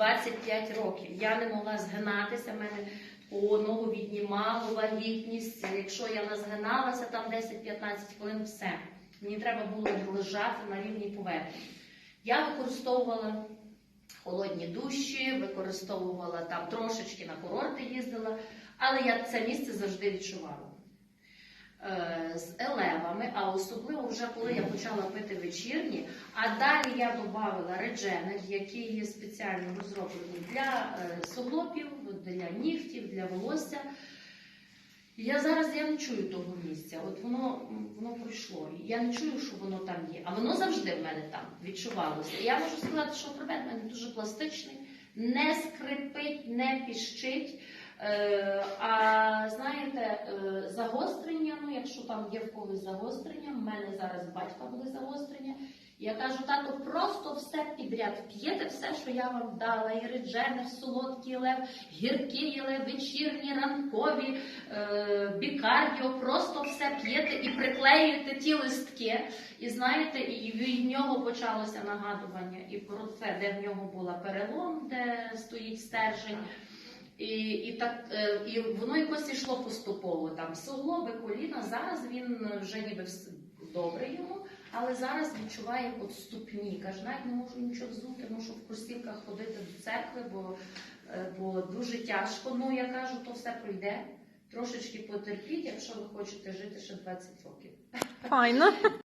25 років. Я не могла згинатися, мене по ногу віднімало вагітність. Якщо я назгиналася там 10-15 хвилин, все. Мені треба було лежати на рівній поверхні. Я використовувала холодні душі, використовувала там трошечки на курорти їздила, але я це місце завжди відчувала. Е, З елевами, а особливо вже коли я почала пити вечірні, а далі я додавала редженер, який є спеціально розроблений для е, суглобів, для нігтів, для волосся. Я зараз я не чую того місця. От воно, воно пройшло. Я не чую, що воно там є. А воно завжди в мене там відчувалося. Я можу сказати, що хребет в мене дуже пластичний, не скрипить, не піщить. Е, а знаєте, загострення, якщо там є в когось загострення, в мене зараз батька були загострення. Я кажу, тато, просто все підряд п'єте, все, що я вам дала, і редженер, солодкий лев, гіркий лев, вечірні, ранкові, е, бікардіо, просто все п'єте і приклеюєте ті листки. І знаєте, і від нього почалося нагадування і про це, де в нього була перелом, де стоїть стержень. І, і так е, і воно якось йшло поступово. Там суглоби, коліна. Зараз він вже ніби добре йому, але зараз відчуває от ступні. Каже, навіть не можу нічого взути, мушу в кросівках ходити до церкви, бо, е, бо дуже тяжко. Ну я кажу, то все пройде. Трошечки потерпіть, якщо ви хочете жити ще 20 років. Файно.